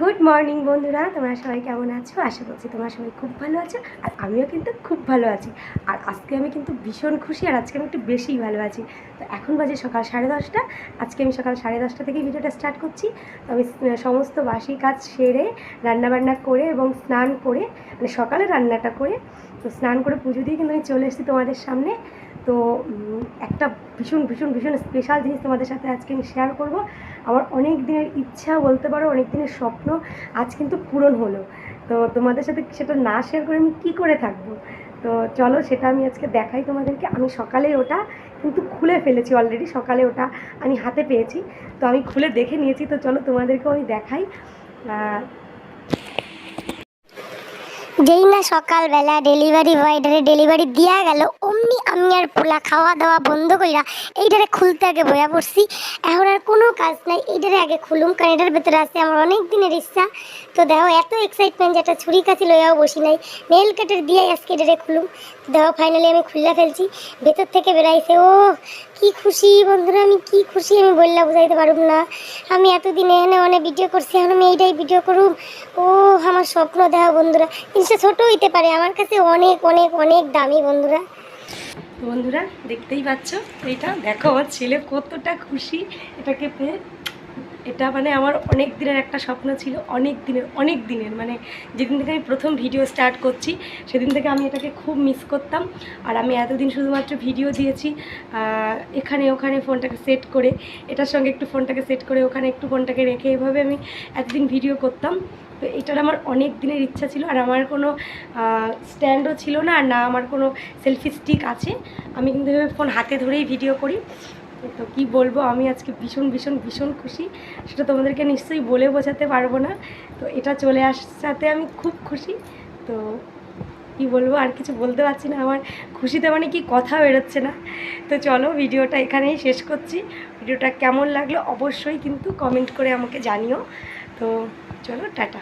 Good morning বন্ধুরা। তোমরা সবাই কেমন আছো? আশা করছি তোমরা সবাই খুব ভালো আছো, আর আমিও কিন্তু খুব ভালো আছি। আর আজকে আমি কিন্তু ভীষণ খুশি, আর আজকে আমি একটু বেশিই ভালো আছি। তো এখন বাজে সকাল সাড়ে দশটা। আজকে আমি সকাল সাড়ে দশটা থেকে ভিডিওটা স্টার্ট করছি। তো আমি সমস্ত বাসি কাজ সেরে, রান্নাবান্না করে এবং স্নান করে মানে সকালে রান্নাটা করে, তো স্নান করে পুজো দিয়ে কিন্তু আমি চলে এসেছি তোমাদের সামনে। তো একটা ভীষণ ভীষণ ভীষণ স্পেশাল জিনিস তোমাদের সাথে আজকে আমি শেয়ার করব। আমার অনেক দিনের ইচ্ছা বলতে পারো, অনেক দিনের স্বপ্ন আজ কিন্তু পূরণ হলো। তো তোমাদের সাথে সেটা না শেয়ার করে আমি কী করে থাকব? তো চলো সেটা আমি আজকে দেখাই তোমাদেরকে। আমি সকালে ওটা কিন্তু খুলে ফেলেছি অলরেডি সকালে ওটা আমি হাতে পেয়েছি। তো আমি খুলে দেখে নিয়েছি। তো চলো তোমাদেরকেও আমি দেখাই। যেই না সকালবেলা ডেলিভারি বয়ডারে ডেলিভারি দিয়া গেল, অমনি আমি আর পোলা খাওয়া দাওয়া বন্ধ কইরা এইটারে খুলতে আগে বয়া পড়ছি। এখন আর কোনো কাজ নাই, এইটারে আগে খুলুম, কারণ এটার ভেতরে আছে আমার অনেক দিনের ইচ্ছা। তো দেখো, এত এক্সাইটমেন্ট যে একটা ছুরি কাছি লইয়াও বসি নাই। নেল কাটের দিয়ে আজকে এটারে খুলুম। দেখো ফাইনালি আমি খুললা ফেলছি। ভেতর থেকে বেরাইছে, ও, কি খুশি বন্ধুরা, আমি কি খুশি আমি বললা বুঝাইতে পারুম না। আমি এতদিন এখানে অনেক ভিডিও করছি, এখন আমি এইটাই ভিডিও করুম। ও, আমার স্বপ্ন দেখা বন্ধুরা জিনিসটা ছোট হইতে পারে। আমার কাছে অনেক অনেক অনেক দামি বন্ধুরা। বন্ধুরা, দেখতেই পাচ্ছ, এটা দেখো ছেলে কতটা খুশি এটাকে পেয়ে। এটা মানে আমার অনেক দিনের একটা স্বপ্ন ছিল, অনেক দিনের অনেক দিনের। মানে যেদিন থেকে আমি প্রথম ভিডিও স্টার্ট করছি, সেদিন থেকে আমি এটাকে খুব মিস করতাম। আর আমি এতদিন শুধুমাত্র ভিডিও দিয়েছি এখানে, ওখানে ফোনটাকে সেট করে, এটার সঙ্গে একটু ফোনটাকে সেট করে, ওখানে একটু ফোনটাকে রেখে এভাবে আমি এতদিন ভিডিও করতাম। তো এটার আমার অনেক দিনের ইচ্ছা ছিল, আর আমার কোনো স্ট্যান্ডও ছিল না, আর না আমার কোনো সেলফি স্টিক আছে। আমি কিন্তু ফোন হাতে ধরেই ভিডিও করি। তো কি বলব, আমি আজকে ভীষণ ভীষণ ভীষণ খুশি। সেটা তোমাদেরকে নিশ্চয়ই বলে বোঝাতে পারব না। তো এটা চলে আসাতে আমি খুব খুশি। তো কি বলব, আর কিছু বলতে পারছি না। আমার খুশিতে মানে কি কথা বেরোচ্ছে না। তো চলো ভিডিওটা এখানেই শেষ করছি। ভিডিওটা কেমন লাগল অবশ্যই কিন্তু কমেন্ট করে আমাকে জানিও। তো চলো, টাটা।